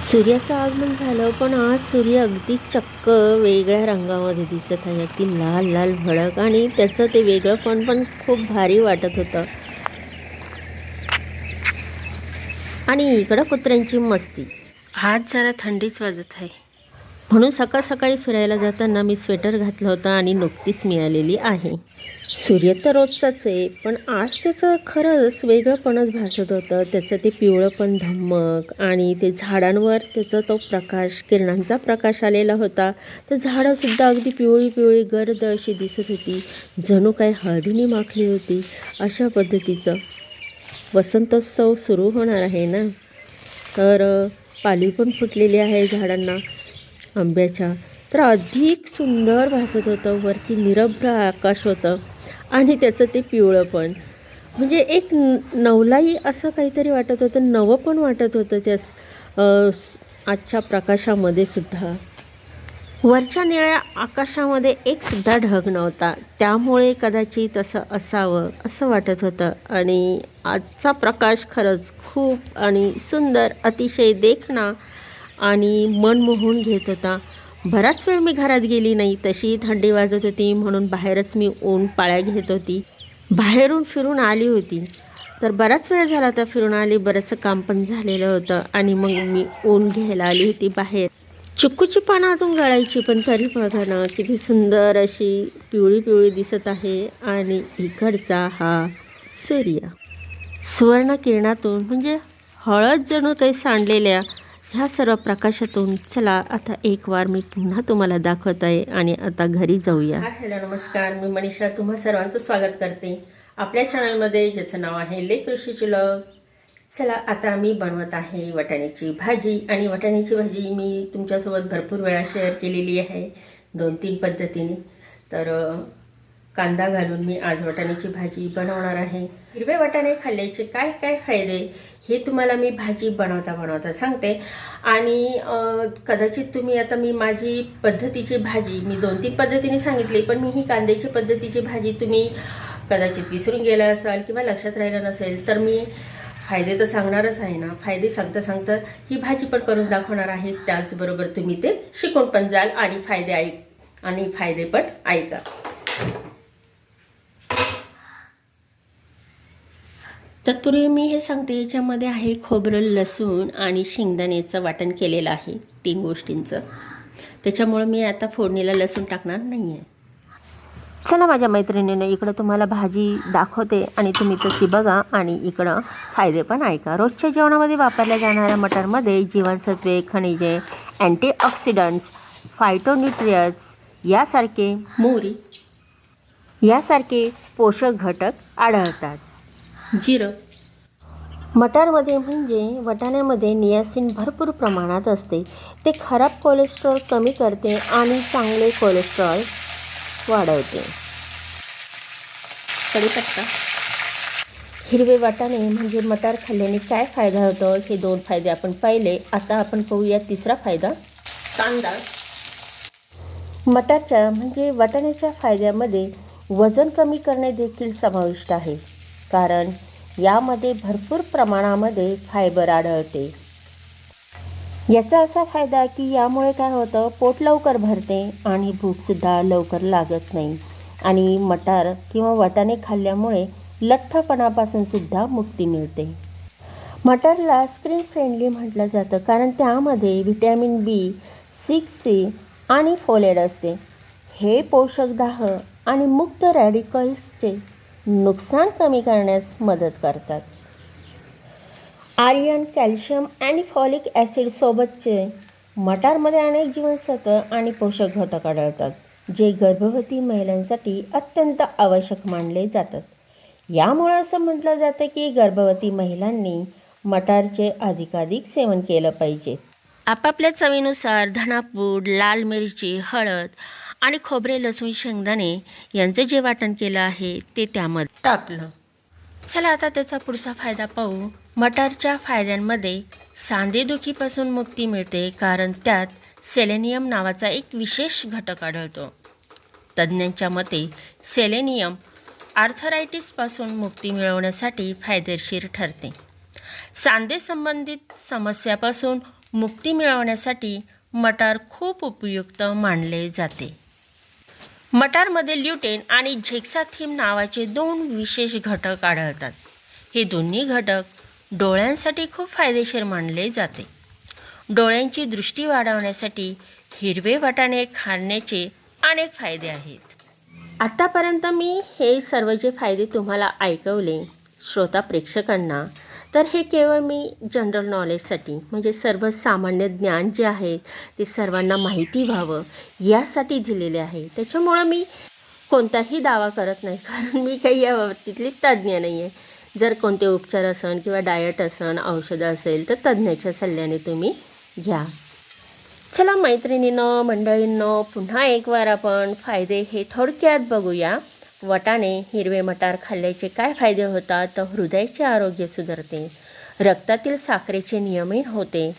सूर्याचं आगमन झालं पण आज सूर्य अगदी चक्क वेगळ्या रंगामध्ये दिसत आहे. अगदी लाल लाल भडक आणि त्याचं ते वेगळंपण पण खूप भारी वाटत होतं. आणि इकडं कुत्र्यांची मस्ती. आज जरा थंडीच वाजत आहे. म्हणून सकाळ सकाळी फिरायला जाताना मी स्वेटर घातलं होतं आणि नुकतीच मिळालेली आहे. सूर्य तर रोजचाच आहे पण आज त्याचं खरंच वेगळंपणच भासत होतं. त्याचं ते पिवळं पण धम्मक आणि ते झाडांवर त्याचा तो प्रकाश किरणांचा प्रकाश आलेला होता. तर झाडंसुद्धा अगदी पिवळी पिवळी गर्द अशी दिसत होती. जणू काय हळदीने माखली होती अशा पद्धतीचं. वसंतोत्सव सुरू होणार आहे ना? तर पाली पालवी पण फुटलेली आहे झाडांना. आंब्याच्या. तर अधिक सुंदर भासत होतं वरती निरभ्र आकाश होतं आणि त्याचं ते पिवळं पण. म्हणजे एक नवलाई असं काहीतरी वाटत होतं नवं पण वाटत होतं त्या आजच्या प्रकाशामध्ये सुद्धा. वरच्या निळ्या आकाशामध्ये एक सुद्धा ढग नव्हता. त्यामुळे कदाचित असं असावं असं वाटत होतं. आणि आजचा प्रकाश खरंच खूप आणि सुंदर अतिशय देखणा आणि मन मोहून घेत होता. बराच वेळ मी घरात गेली नाही तशी थंडी वाजत होती म्हणून बाहेरच मी ऊन पाळ्या घेत होती. बाहेरून फिरून आली होती. तर बराच वेळ झाला तर फिरून आली बरंचसं काम पण झालेलं होतं आणि मग मी ऊन घ्यायला आली होती बाहेर. चिक्कूची पानं अजून गळायची पण तरी बघा ना किती सुंदर अशी पिवळी पिवळी दिसत आहे आणि इकडचा हा सूर्य. सुवर्ण किरणातून म्हणजे हळद जणू काही सांडलेल्या ह्या सर्व प्रकाशातून चला आता एक वार मी पुन्हा तुम्हाला दाखवत आहे आणि आता घरी जाऊया. हॅलो नमस्कार. मी मनीषा तुम्हा सर्वांचं स्वागत करते. आपल्या चॅनलमध्ये ज्याचं नाव आहे लेख कृषी लग चला आता मी बनवत आहे वाटाण्याची भाजी. आणि वटाण्याची भाजी मी तुमच्यासोबत भरपूर वेळा शेअर केलेली आहे दोन तीन पद्धतीने. तर कांदा घालून मी आज वाटाण्याची भाजी बनवणार आहे. हिरवे वाटाणे खाल्ल्याचे काय काय फायदे हे तुम्हाला मी भाजी बनवता बनवता सांगते. आणि कदाचित तुम्ही आता मी माझी पद्धतीची भाजी मी दोन तीन पद्धतीने सांगितली पण मी ही कांद्याची पद्धतीची भाजी तुम्ही कदाचित विसरून गेला असाल किंवा लक्षात राहिलं नसेल तर मी फायदे तर सांगणारच आहे ना. फायदे सांगता सांगता ही भाजी पण करून दाखवणार आहे. त्याचबरोबर तुम्ही ते शिकून पण जाल आणि फायदे ऐक आणि फायदे पण ऐका. तत्पूर्वी मी हे सांगते याच्यामध्ये आहे खोबरं लसूण आणि शेंगदाण्याचं वाटण केलेलं आहे तीन गोष्टींचं. त्याच्यामुळं मी आता फोडणीला लसूण टाकणार नाही आहे चला माझ्या मैत्रिणीनं इकडं तुम्हाला भाजी दाखवते आणि तुम्ही तशी बघा आणि इकडं फायदे पण ऐका. रोजच्या जेवणामध्ये वापरल्या जाणाऱ्या मटरमध्ये जीवनसत्वे खनिजे अँटीऑक्सिडंट्स फायटोन्यूट्रियट्स यासारखे मोरी यासारखे पोषक घटक आढळतात. जिरं. मटारमध्ये म्हणजे वटाण्यामध्ये नियासिन भरपूर प्रमाणात असते. ते खराब कोलेस्ट्रॉल कमी करते आणि चांगले कोलेस्ट्रॉल वाढवते. कढीपत्ता. हिरवे वाटाणे म्हणजे मटार खाल्ल्याने काय फायदा होतो? हे दोन फायदे आपण पाहिले. आता आपण पाहूया तिसरा फायदा. कांदा. मटारच्या म्हणजे वाटाण्याच्या फायद्यामध्ये वजन कमी करणे देखील समाविष्ट आहे. कारण यामध्ये भरपूर प्रमाणामध्ये फायबर आढळते. याचा असा फायदा की यामुळे काय होतं पोट लवकर भरते आणि भूकसुद्धा लवकर लागत नाही. आणि मटार किंवा वाटाणे खाल्ल्यामुळे लठ्ठपणापासून सुद्धा मुक्ती मिळते. मटारला स्क्रीन फ्रेंडली म्हटलं जातं कारण त्यामध्ये व्हिटॅमिन बी सिक्स सी आणि फोलेट असते. हे पोषक दाह आणि मुक्त रॅडिकल्सचे नुकसान कमी करण्यास मदत करतात. आर्यन कॅल्शियम आणि फॉलिक ॲसिडसोबतचे मटारमध्ये अनेक जीवनसत्व आणि पोषक घटक आढळतात जे गर्भवती महिलांसाठी अत्यंत आवश्यक मानले जातात. यामुळे असं म्हटलं जातं की गर्भवती महिलांनी मटारचे अधिकाधिक सेवन केलं पाहिजे. आपापल्या चवीनुसार धणापूड लाल मिरची हळद आणि खोबरे लसूण शेंगदाणे यांचं जे वाटण केलं आहे ते त्यामध्ये टाकलं. चला आता त्याचा पुढचा फायदा पाहू. मटारच्या फायद्यांमध्ये सांधेदुखीपासून मुक्ती मिळते कारण त्यात सेलेनियम नावाचा एक विशेष घटक आढळतो. तज्ज्ञांच्या मते सेलेनियम आर्थरायटिसपासून मुक्ती मिळवण्यासाठी फायदेशीर ठरते. सांधे संबंधित समस्यापासून मुक्ती मिळवण्यासाठी मटार खूप उपयुक्त मानले जाते. मटारमध्ये ल्युटेन आणि झेक्साथीम नावाचे दोन विशेष घटक आढळतात. हे दोन्ही घटक डोळ्यांसाठी खूप फायदेशीर मानले जाते. डोळ्यांची दृष्टी वाढवण्यासाठी हिरवे वाटाणे खाण्याचे अनेक फायदे आहेत. आत्तापर्यंत मी हे सर्व जे फायदे तुम्हाला ऐकवले श्रोता प्रेक्षकांना तर हे केवळ मी जनरल नॉलेजसाठी म्हणजे सर्वसामान्य ज्ञान जे आहे ते सर्वांना माहिती व्हावं यासाठी दिलेले आहे. त्याच्यामुळं मी कोणताही दावा करत नाही कारण मी काही या बाबतीतली तज्ज्ञ नाही आहे जर कोणते उपचार असन किंवा डायट असन औषधं असेल तर तज्ज्ञाच्या सल्ल्याने तुम्ही घ्या. चला मैत्रिणीनं मंडळींनो पुन्हा एक वार आपण फायदे हे थोडक्यात बघूया. वटाणे हिरवे मटार खाल्ल्याचे काय फायदे होतात? तर हृदयाचे आरोग्य सुधारते. रक्तातील साखरेचे नियमन होते.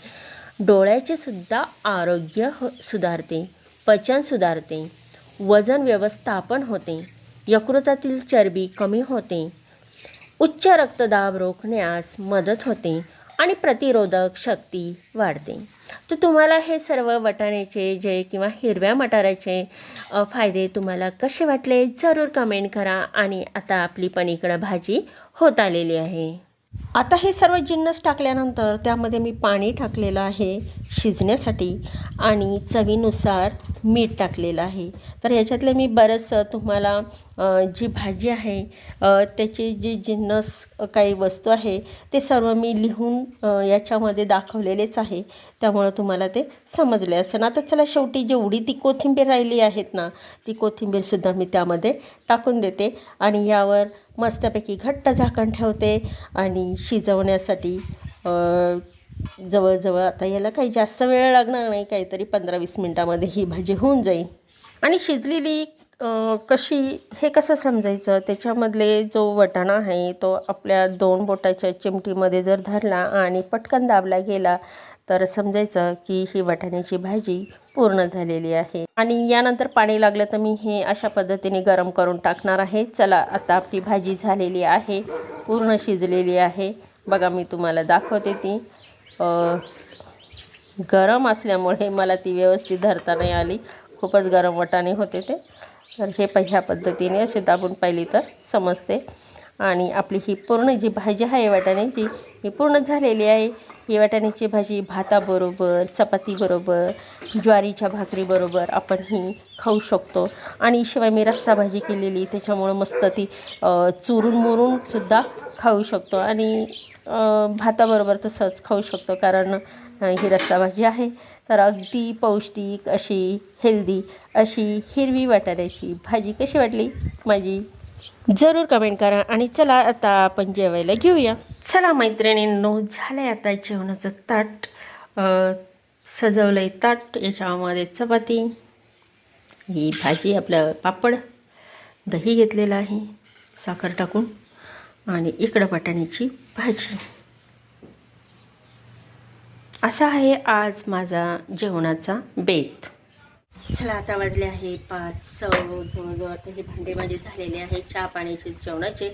डोळ्याचे सुद्धा आरोग्य हो सुधारते. पचन सुधारते. वजन व्यवस्थापन होते. यकृतातील चरबी कमी होते. उच्च रक्तदाब रोखण्यास मदत होते. आणि प्रतिरोधक शक्ती वाढते. तर तुम्हाला हे सर्व वटाण्याचे जे किंवा हिरव्या मटाराचे फायदे तुम्हाला कसे वाटले? जरूर कमेंट करा आणि आता आपली पण इकडं भाजी होत आलेली आहे. आता हे सर्व जिन्नस टाकल्यानंतर त्यामध्ये मी पाणी टाकलेलं आहे शिजण्यासाठी आणि चवीनुसार मीठ टाकलेलं आहे. तर ह्याच्यातले मी बरंचसं तुम्हाला जी भाजी आहे त्याची जी जिन्नस काही वस्तू आहे ते सर्व मी लिहून याच्यामध्ये दाखवलेलेच आहे. त्यामुळं तुम्हाला ते समजले असेल. आता चला शेवटी जेवढी ती कोथिंबीर राहिली आहेत ना ती कोथिंबीरसुद्धा मी त्यामध्ये टाकून देते आणि यावर मस्तपैकी घट्ट झाकण ठेवते आणि शिजवण्यासाठी जवळजवळ आता याला काही जास्त वेळ लागणार नाही काहीतरी पंधरा वीस मिनटामध्ये ही भाजी होऊन जाईल. आणि शिजलेली कशी हे कसं समजायचं? त्याच्यामधले जो वटाणा आहे तो आपल्या दोन बोटाच्या चिमटीमध्ये जर धरला आणि पटकन दाबला गेला तर समजायचं की ही वाटाण्याची भाजी पूर्ण झालेली आहे. आणि यानंतर पाणी लागलं तर मी हे अशा पद्धतीने गरम करून टाकणार आहे. चला आता आपली भाजी झालेली आहे पूर्ण शिजलेली आहे. बघा मी तुम्हाला दाखवते ती. गरम असल्यामुळे मला ती व्यवस्थित धरता नाही आली. खूपच गरम वाटाणे होते ते. तर हे ह्या पद्धतीने असे दाबून पाहिली तर समजते. आणि आपली ही पूर्ण जी भाजी आहे वाटाण्याची ही पूर्ण झालेली आहे. ही वाटाण्याची भाजी भाताबरोबर चपातीबरोबर ज्वारीच्या भाकरीबरोबर आपण ही खाऊ शकतो. आणि शिवाय मी रस्सा भाजी केलेली त्याच्यामुळं मस्त ती चुरून मुरून सुद्धा खाऊ शकतो. आणि भाताबरोबर तर सहज खाऊ शकतो कारण ही रस्सा भाजी आहे. तर अगदी पौष्टिक अशी हेल्दी अशी हिरवी वाटाण्याची भाजी कशी वाटली? माझी. जरूर कमेंट करा. आणि चला आता आपण जेवायला घेऊया. चला मैत्रिणींनो झालं आहे आता जेवणाचं ताट. सजवलं आहे ताट याच्यामध्ये चपाती ही भाजी आपलं पापड दही घेतलेलं आहे साखर टाकून आणि इकडं वाटाण्याची भाजी. असा आहे आज माझा जेवणाचा बेत. चला आता वाजले आहे पाच सौ जवळजवळ आता हे भांडे माझे झालेले आहे चहा पाण्याचे जेवणाचे.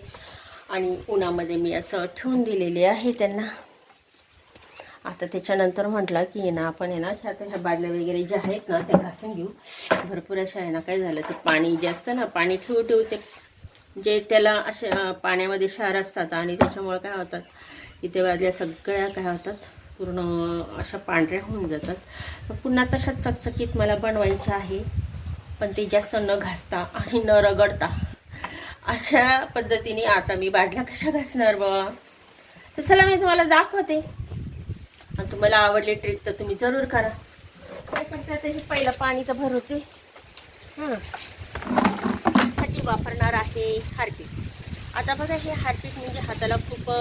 आणि उन्हामध्ये मी असं ठेवून दिलेले आहे त्यांना. आता त्याच्यानंतर म्हटलं की आहे ना आपण आहे ना ह्या आता ह्या बादल्या वगैरे ज्या आहेत ना ते घासून घेऊ. भरपूर अशा आहे ना काय झालं ते पाणी जे असतं ना पाणी ठेवू ठेवू ते जे त्याला असे पाण्यामध्ये क्षार असतात आणि त्याच्यामुळे काय होतात इथे बादल्या सगळ्या काय होतात पूर्ण अशा पांढऱ्या होऊन जातात. पुन्हा तशाच चकचकीत मला बनवायच्या आहे. पण ते जास्त न घासता आणि न रगडता अशा पद्धतीने आता मी बादल्या कशा घासणार बाबा तर चला मी तुम्हाला दाखवते. आणि तुम्हाला आवडली ट्रिक तर तुम्ही जरूर करा. काय करते आता हे पहिलं पाणी तर भरवते हां. साठी वापरणार आहे हार्पिक. आता बघा हे हार्पिक म्हणजे हाताला खूप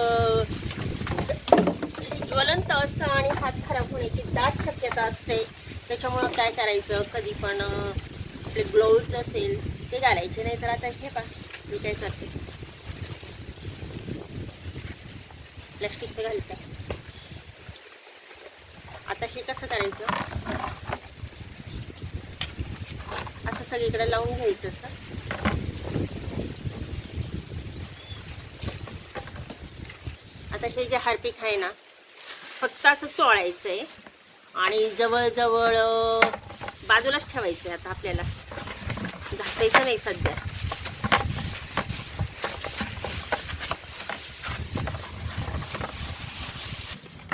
ज्वलंत असतं आणि हात खराब होण्याची दाट शक्यता असते. त्याच्यामुळं काय करायचं? कधी पण आपले ग्लोव्ज असेल ते घालायचे. नाही तर आता हे पा मी काय करते? प्लॅस्टिकचं घालतं. आता हे कसं करायचं? असं सगळीकडे लावून घ्यायचं असं. आता हे जे हार्पिक आहे ना फक्त असं चोळायचं आहे आणि जवळजवळ बाजूलाच ठेवायचं आहे आता आपल्याला. घासायचं नाही सध्या.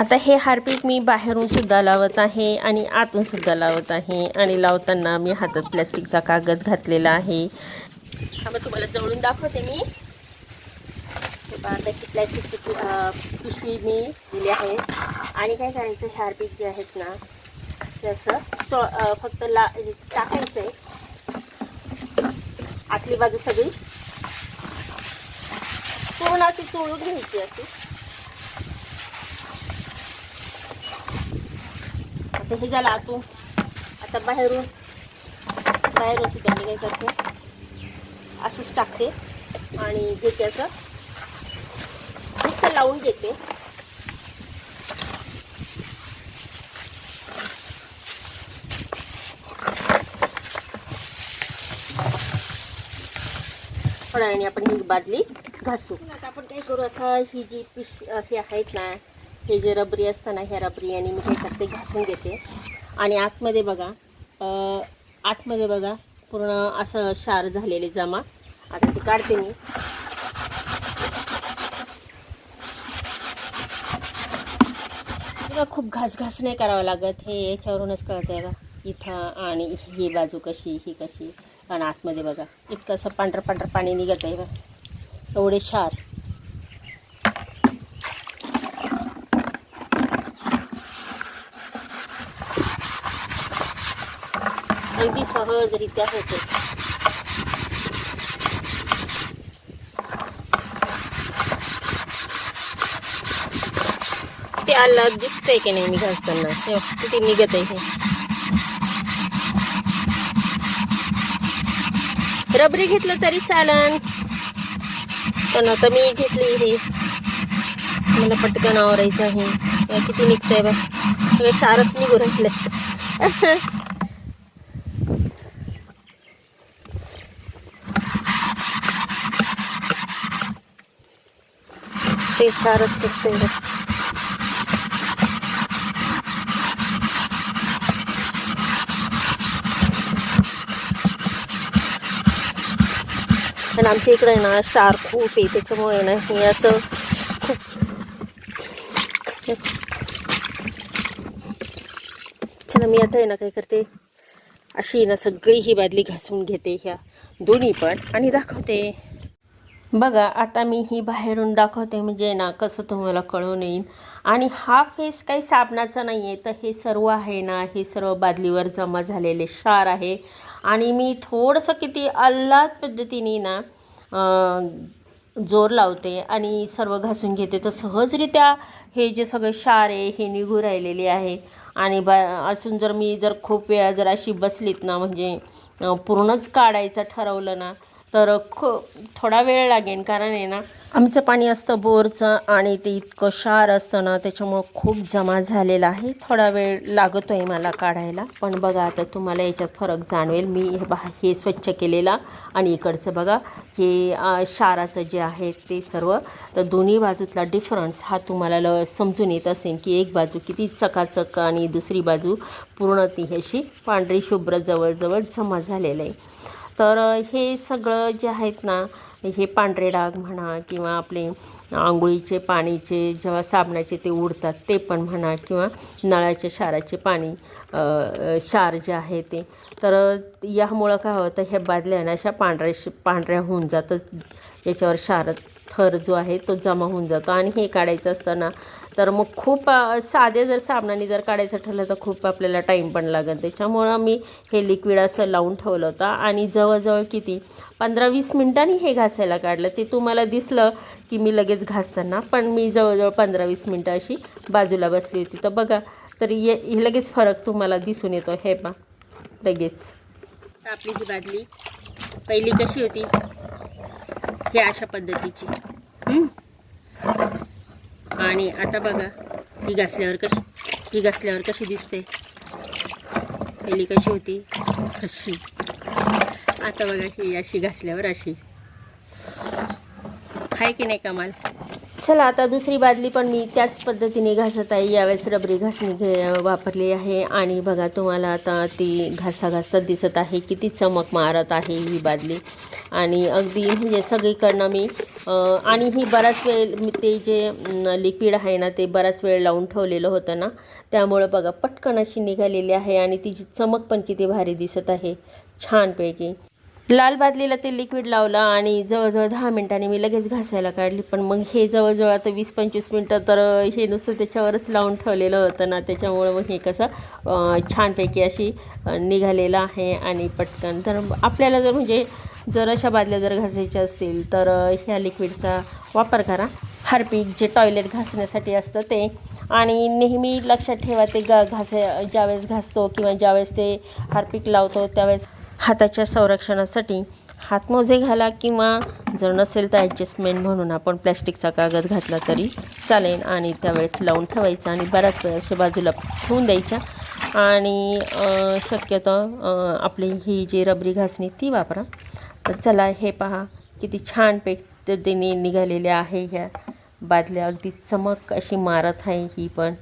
आता हे हार्पिक मी बाहेरून सुद्धा लावत आहे आणि आतून सुद्धा लावत आहे आणि लावताना मी हातात प्लॅस्टिकचा कागद घातलेला आहे. हा मग तुम्हाला जवळून दाखवते मी. हे प्लॅस्टिकची पिशवी मी दिली आहे. आणि काय करायचं हे हार्पिक जे आहेत ना ते असं चो फक्त ला टाकायचं आहे आतली बाजू सगळी. पूर्ण अशी चोळून घ्यायची अशी. आता हे झालं आतून आता बाहेरून बाहेरून सुद्धा मी काय करते? असंच टाकते आणि घेते असं नुसतं लावून घेते. थोड्या वेळाने आपण ही बादली घासू. आता आपण काय करू? आता ही जी पिश हे आहेत ना हे जे रबरी असतं ना ह्या रबरी आणि मी काय करते घासून घेते. आणि आतमध्ये बघा आतमध्ये बघा पूर्ण असं शार झालेले जमा. आता ते काढते मी. बघा, खूप घास घास नाही करावं लागत. हे याच्यावरूनच कळत आहे बा इथं आणि ही बाजू कशी ही कशी. आणि आतमध्ये बघा इतकं असं पांढरं पांढरं पाणी निघत आहे बा एवढे शार अगदी सहजरित्या होते. ते आला दिसतंय की नाही मी घासताना किती निघत आहे हे? रबरी घेतलं तरी चालन. पण आता मी घेतली हे. मला पटकन आवरायचं आहे. हे किती निघतंय बा सगळे चारच निघू राहिलं ते चारच निघतंय आमच्या इकडे ना शार खूप आहे त्याच्यामुळे ना हे असं खूप चला मी आता आहे ना काय करते? अशी ना सगळी ही बादली घासून घेते ह्या दोन्ही पण आणि दाखवते. बघा आता मी ही बाहेरून दाखवते म्हणजे ना कसं तुम्हाला कळून येईल. आणि हा फेस काही साबणाचा नाही आहे तर हे सर्व आहे ना हे सर्व बादलीवर जमा झालेले क्षार आहे. आणि मी थोडंसं किती आल्हाद पद्धतीने ना जोर लावते आणि सर्व घासून घेते. तर सहजरित्या हे जे सगळे क्षार आहे हे निघू राहिलेले आहे. आणि बा अजून जर मी जर खूप वेळा जर अशी बसलीत ना म्हणजे पूर्णच काढायचं ठरवलं ना तर खूप थोडा वेळ लागेल कारण आहे ना आमचं पाणी असतं बोरचं आणि ते इतकं क्षार असतं ना त्याच्यामुळं खूप जमा झालेला आहे. थोडा वेळ लागतो आहे मला काढायला पण बघा आता तुम्हाला याच्यात फरक जाणवेल. मी हे बा हे स्वच्छ केलेला आणि इकडचं बघा हे क्षाराचं जे आहे ते सर्व. तर दोन्ही बाजूतला डिफरन्स हा तुम्हाला ल समजून येत असेल की एक बाजू किती चकाचक आणि दुसरी बाजू पूर्ण ती अशी पांढरी शुभ्र जवळजवळ जमा झालेलं आहे. तर हे सगळं जे आहेत ना हे पांढरे डाग म्हणा किंवा आपले आंघोळीचे पाणीचे जेव्हा साबणाचे ते उडतात ते पण म्हणा किंवा नळाचे क्षाराचे पाणी क्षार जे आहे ते. तर यामुळं काय होतं ह्या बादल्या ना अशा पांढऱ्या पांढऱ्या होऊन जातं याच्यावर क्षार थर जो आहे तो जमा होऊन जातो. आणि हे काढायचं असताना तर मग खूप साधे जर साबणाने जर काढायचं ठरलं तर खूप आपल्याला टाईम पण लागेल. त्याच्यामुळं मी हे लिक्विड असं लावून ठेवलं होतं. आणि जवळजवळ किती? पंधरा वीस मिनटांनी हे घासायला काढलं. ते तुम्हाला दिसलं की मी लगेच घासताना पण मी जवळजवळ पंधरा वीस मिनटं अशी बाजूला बसली होती. तर बघा तर ये हे लगेच फरक तुम्हाला दिसून येतो हे पा लगेच. आपली ही बादली पहिली कशी होती? हे अशा पद्धतीची. आणि आता बघा ही घासल्यावर कशी ही घासल्यावर कशी दिसते? पहिली कशी होती? अशी. आता बघा ही अशी घासल्यावर अशी. आहे की नाही कमाल? चला आता दुसरी बादली पण मी त्याच पद्धतीने घासत आहे. यावेळेस रबरी घासणी घे वापरली आहे. आणि बघा तुम्हाला आता ती घासा घासत दिसत आहे किती चमक मारत आहे ही बादली. आणि अगदी म्हणजे सगळीकडनं मी आणि ही बराच वेळ ते जे लिक्विड आहे ना ते बराच वेळ लावून ठेवलेलं होतं ना त्यामुळं बघा पटकन अशी निघालेली आहे. आणि तिची चमक पण किती भारी दिसत आहे. छानपैकी. लाल बादलीला ते लिक्विड लावलं आणि जवळजवळ दहा मिनिटांनी मी लगेच घासायला काढली. पण मग हे जवळजवळ आता वीस पंचवीस मिनटं तर हे नुसतं त्याच्यावरच लावून ठेवलेलं होतं ना. त्याच्यामुळं मग हे कसं छानपैकी अशी निघालेलं आहे आणि पटकन. तर आपल्याला जर म्हणजे जर अशा बादल्या जर घासायच्या असतील तर ह्या लिक्विडचा वापर करा. हार्पिक जे टॉयलेट घासण्यासाठी असतं ते. आणि नेहमी लक्षात ठेवा ते गा घासे ज्यावेळेस घासतो किंवा ज्यावेळेस ते हार्पिक लावतो त्यावेळेस हाताच्या संरक्षणासाठी हातमोजे घाला किंवा जर नसेल तर ॲडजस्टमेंट म्हणून आपण प्लॅस्टिकचा कागद घातला तरी चालेल. आणि त्यावेळेस लावून ठेवायचा आणि बऱ्याच वेळ अशा बाजूला ठेवून द्यायच्या. आणि शक्यतो आपली ही जी रबरी घासणी ती वापरा. तर चला हे पहा किती छान पद्धतीने निघालेल्या आहे ह्या बादल्या. अगदी चमक अशी मारत आहे ही पण.